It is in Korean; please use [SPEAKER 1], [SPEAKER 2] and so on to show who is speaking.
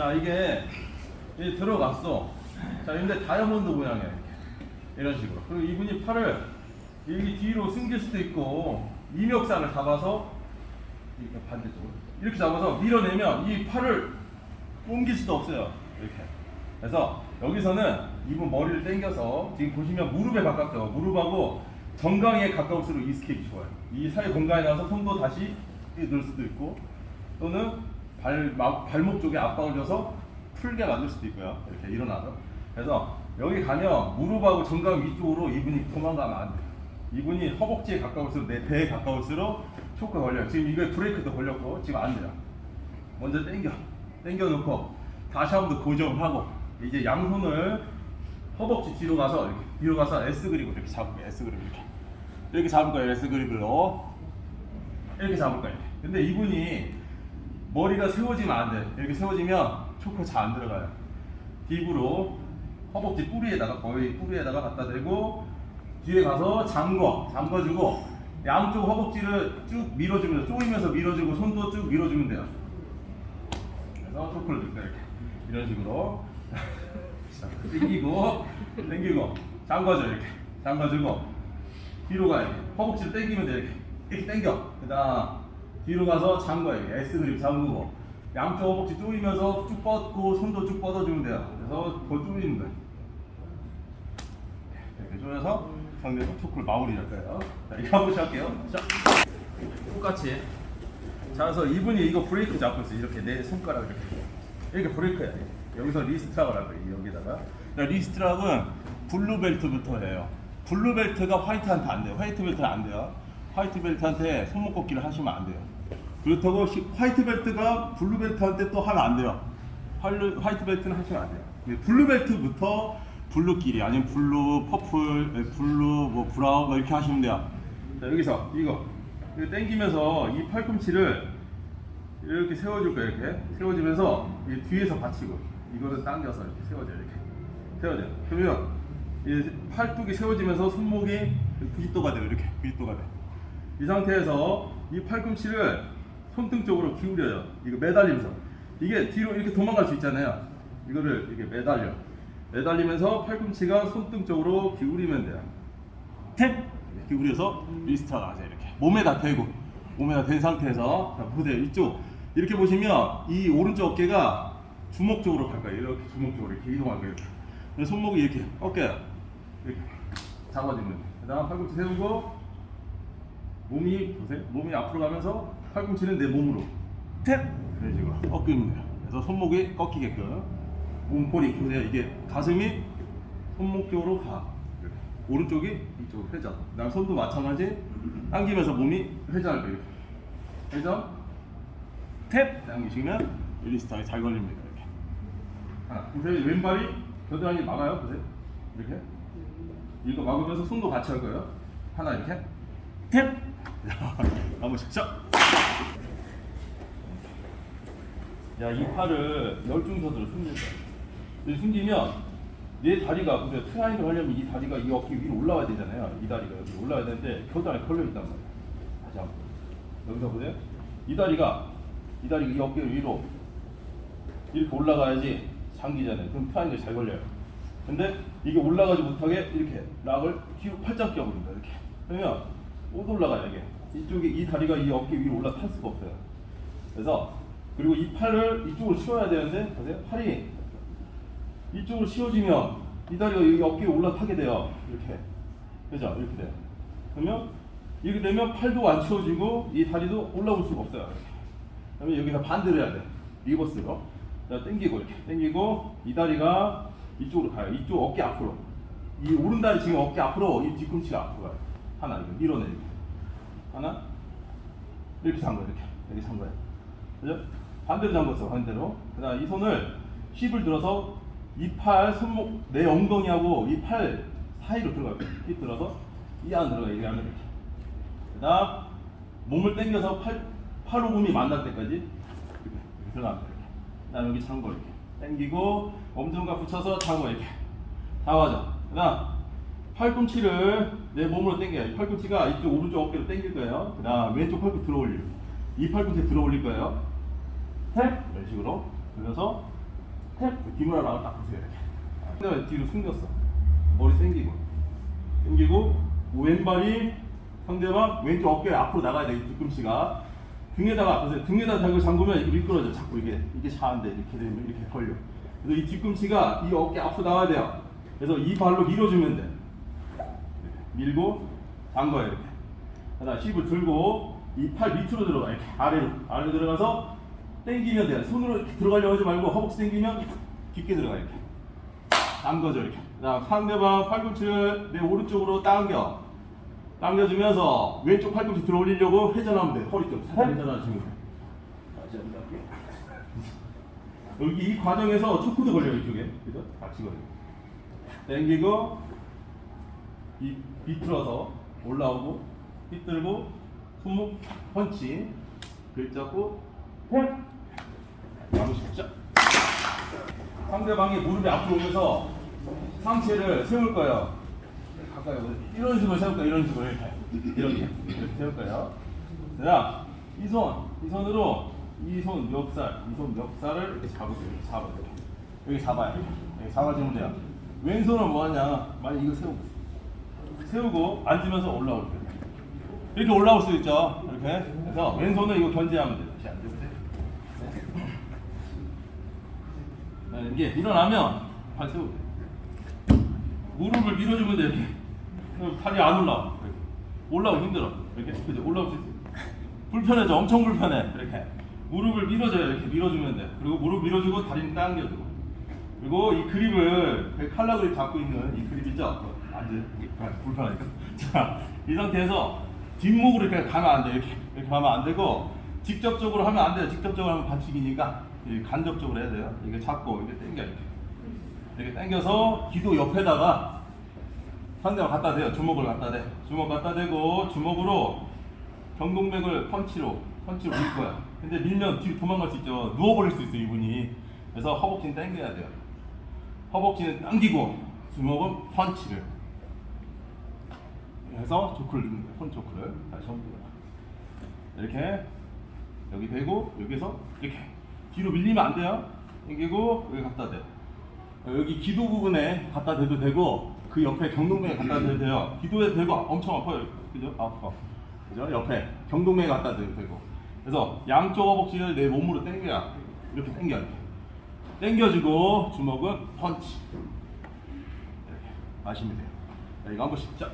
[SPEAKER 1] 자 이게 이제 들어갔어. 자 근데 다이아몬드 모양이야 이런 식으로. 그리고 이분이 팔을 여기 뒤로 숨길 수도 있고 이멱살을 잡아서 이렇게 반대쪽으로 이렇게 잡아서 밀어내면 이 팔을 옮길 수도 없어요. 이렇게. 그래서 여기서는 이분 머리를 당겨서 지금 보시면 무릎에 가깝죠. 무릎하고 정강이에 가까울수록 이 스케이프 좋아요. 이 사이 공간에 나서 손도 다시 넣을 수도 있고 또는 발, 마- 발목 쪽에 압박을 줘서 풀게 만들 수도 있고요. 이렇게 일어나서. 그래서 여기 가면 무릎하고 정강 위쪽으로 이분이 도망가면 안 돼요. 이분이 허벅지에 가까울수록 내 배에 가까울수록 초크가 걸려요. 지금 이거에 브레이크도 걸렸고 지금 안 돼요. 먼저 당겨, 당겨 놓고 다시 한 번 더 고정하고 이제 양손을 허벅지 뒤로 가서 이렇게 뒤로 가서 S 그립을 이렇게 잡을게요. S 그립 이렇게 이렇게 잡을 거예요. S 그립으로 이렇게 잡을 거예요. 근데 이분이 머리가 세워지면 안 돼. 이렇게 세워지면 초크 잘 안 들어가요. 딥으로 허벅지 뿌리에다가 거의 뿌리에다가 갖다 대고 뒤에 가서 잠궈 잠궈주고 양쪽 허벅지를 쭉 밀어주면서 조이면서 밀어주고 손도 쭉 밀어주면 돼요. 그래서 초크를 넣을까 이렇게. 이런 식으로. 자, 당기고 당기고. 잠궈줘 이렇게. 잠궈주고. 뒤로 가 이렇게. 허벅지를 당기면 돼 이렇게. 이렇게 당겨. 그다음 뒤로 가서 잠궈 이렇게 S 그립 잠그고 양쪽 허벅지 조이면서 쭉 뻗고 손도 쭉 뻗어주면 돼요. 그래서 더 조이는 거예요. 이렇게 조여서 상대에서 초크를 마무리할 거예요. 자 이거 한번 시작할게요. 자 똑같이. 자 그래서 이분이 이거 브레이크 잡고 있어요 이렇게 내 손가락 이렇게. 이렇게 브레이크야. 여기서 리스트락을 할 거예요. 여기다가. 자, 리스트락은 블루벨트부터 해요. 블루벨트가 화이트한테 안 돼요. 화이트 벨트는 안 돼요. 화이트 벨트한테 손목 꺾기를 하시면 안 돼요 그렇다고 시- 화이트 벨트가 블루 벨트한테 또 하면 안 돼요. 화이트, 벨트는 하시면 안 돼요. 근데 블루 벨트부터 블루끼리 아니면 블루 퍼플 에, 블루 뭐 브라운 뭐 이렇게 하시면 돼요. 자 여기서 이거. 이거 당기면서 이 팔꿈치를 이렇게 세워줄 거예요 이렇게. 세워지면서 이 뒤에서 받치고. 이거를 당겨서 이렇게 세워져 이렇게. 세워져 그러면 이 팔뚝이 세워지면서 손목이 90도가 돼요 이렇게. 90도가 돼 이 상태에서 이 팔꿈치를 손등 쪽으로 기울여요. 이거 매달리면서. 이게 뒤로 이렇게 도망갈 수 있잖아요. 이거를 이렇게 매달려. 매달리면서 팔꿈치가 손등 쪽으로 기울이면 돼요. 탭! 기울여서 리스트가 나가세요 이렇게. 몸에다 대고. 몸에다 댄 상태에서 자, 보세요. 이쪽. 이렇게 보시면 이 오른쪽 어깨가 주먹 쪽으로 갈 거예요. 이렇게 주먹 쪽으로 이렇게 이동할 거예요 그래서 손목이 이렇게 어깨 이렇게 잡아주면 그다음 팔꿈치 세우고 몸이 보세요. 몸이 앞으로 가면서 팔꿈치는 내 몸으로 탭! 이런 식으로 꺾이면 돼요. 그래서 손목이 꺾이게끔 몸꼬리 보세요 이게 가슴이 손목 쪽으로 가. 오른쪽이 이쪽으로 회전. 그다음 손도 마찬가지 당기면서 몸이 회전할 거예요 이렇게. 회전. 탭! 당기시면 리스트하게 잘 걸립니다 이렇게. 하나 보세요. 왼발이 겨드랑이 막아요 보세요. 이렇게. 이거 막으면서 손도 같이 할 거예요. 하나 이렇게. 탭! 한번 시작 야 이 팔을 열중서들로 숨길 거야 근데 숨기면 내 다리가 근데 트라이를 하려면 이 다리가 이 어깨 위로 올라와야 되잖아요 이 다리가 여기 올라와야 되는데 겨드랑이 걸려 있단 말이야 다시 한번 여기서 보세요 이 다리가 이 다리가 이 어깨 위로 이렇게 올라가야지 장기잖아요. 그럼 트라이앵글 잘 걸려요. 근데 이게 올라가지 못하게 이렇게 락을 뒤로 팔짱 끼워버린다. 이렇게. 그러면 못 올라가요, 이게. 이쪽에 이 다리가 이 어깨 위로 올라탈 수가 없어요. 그래서 그리고 이 팔을 이쪽으로 치워야 되는데 보세요. 팔이 이쪽으로 치워지면 이 다리가 여기 어깨에 올라타게 돼요. 이렇게. 그죠? 이렇게 돼요. 그러면 이렇게 되면 팔도 안 치워지고 이 다리도 올라올 수가 없어요. 그러면 여기서 반대로 해야 돼. 리버스로. 자, 당기고 이렇게 당기고 이 다리가 이쪽으로 가요. 이쪽 어깨 앞으로. 이 오른 다리 지금 어깨 앞으로 이 뒤꿈치가 앞으로 가요. 하나 이거 밀어내고 하나 이렇게 잠궈 이렇게 이렇게 잠궈요. 그죠? 반대로 잠궜어 반대로. 그다음 이 손을 힙을 들어서 이 팔 손목 내 엉덩이하고 이 팔 사이로 들어가요. 힙 들어서 이 안 들어가요. 이 안으로 이렇게. 그다음 몸을 당겨서 팔 팔오금이 만날 때까지 들어갑니다. 그다음 여기 잠궈 이렇게 당기고 엄지손가락 붙여서 잠궈 이렇게 잡아줘. 그다음 팔꿈치를 내 몸으로 당겨요. 이 팔꿈치가 이쪽 오른쪽 어깨로 당길 거예요. 그다음 왼쪽 팔꿈치 들어 올리고 이 팔꿈치 들어 올릴 거예요. 탭 이런 식으로 그래서 뒤돌아나가 딱 보세요 이렇게. 상대방 뒤로 숨겼어. 머리 당기고, 당기고 왼발이 상대방 왼쪽 어깨 앞으로 나가야 돼. 이 뒤꿈치가 등에다가 보세요. 등에다 자꾸 잠그면 이게 미끄러져. 자꾸 이게 이게 차는데 이렇게 되면 이렇게 걸려. 그래서 이 뒤꿈치가 이 어깨 앞으로 나가야 돼요. 그래서 이 발로 밀어주면 돼. 밀고 잠궈요 이렇게. 그다음 힙을 들고 이 팔 밑으로 들어가 이렇게 아래로 아래로 들어가서 당기면 돼요. 손으로 들어가려고 하지 말고 허벅지 당기면 깊게 들어가 이렇게. 당겨줘 이렇게. 그다음 상대방 팔꿈치를 내 오른쪽으로 당겨. 당겨주면서 왼쪽 팔꿈치 들어 올리려고 회전하면 돼. 허리 좀 살짝 회전하시면 돼. 여기 이 과정에서 초크도 걸려요 이쪽에. 그죠? 같이 걸려. 당기고 이 비틀어서 올라오고 빗들고 손목 펀치 글 잡고 바로 십자 상대방이 무릎이 앞으로 오면서 상체를 세울 거예요 가까이 오세요. 이런 식으로 세울 거예요 이런 식으로 이렇게 이렇게 이렇게 세울 거예요 자, 이 손, 이 손으로 이 손 멱살, 이 손 멱살을 이렇게 잡으세요. 이렇게 잡아요. 여기 잡아요. 여기 잡아주면 돼요. 왼손은 뭐 하냐? 만약 이거 세우고 세우고 앉으면서 올라올 거예요. 이렇게 올라올 수 있죠. 이렇게. 그래서 왼손은 이거 견제하면 돼요. 다시 앉으세요. 네, 이게 일어나면 발 세우고. 무릎을 밀어주면 돼 이렇게. 팔이 안 올라와. 올라오기 힘들어. 이렇게 그죠? 올라올 수 있어. 불편해져. 엄청 불편해. 이렇게 무릎을 밀어줘요. 이렇게 밀어주면 돼. 그리고 무릎 밀어주고 다리는 당겨주고. 그리고 이 그립을 그 칼라 그립 잡고 있는 이 그립 있죠? 앉아. 불편하니까. 자, 이 상태에서 뒷목으로 이렇게 가면 안 돼. 이렇게 이렇게 가면 안 되고 직접적으로 하면 안 돼요. 직접적으로 하면 반칙이니까 이 간접적으로 해야 돼요. 이게 잡고 이렇게 당겨 이렇게. 이렇게 당겨서 기도 옆에다가 상대방 갖다 대요. 주먹을 갖다 대. 주먹 갖다 대고 주먹으로 경동맥을 펀치로 펀치로 밀 거야. 근데 밀면 뒤로 도망갈 수 있죠. 누워버릴 수 있어 이분이. 그래서 허벅지는 당겨야 돼요. 허벅지는 당기고 주먹은 펀치를. 해서 조크를 넣는 거예요. 펀 조크를 다시 한번 이렇게 여기 대고 여기서 이렇게 뒤로 밀리면 안 돼요. 당기고 여기 갖다 대. 여기 기도 부분에 갖다 대도 되고 그 옆에 경동맥에 갖다 대도 돼요. 기도에 대고 엄청 아파요. 그죠? 아파. 그죠? 옆에 경동맥에 갖다 대도 되고. 그래서 양쪽 허벅지를 내 몸으로 당겨야 이렇게 당겨. 당겨주고 주먹은 펀치. 마시면 돼요. 자, 이거 한 번씩 자.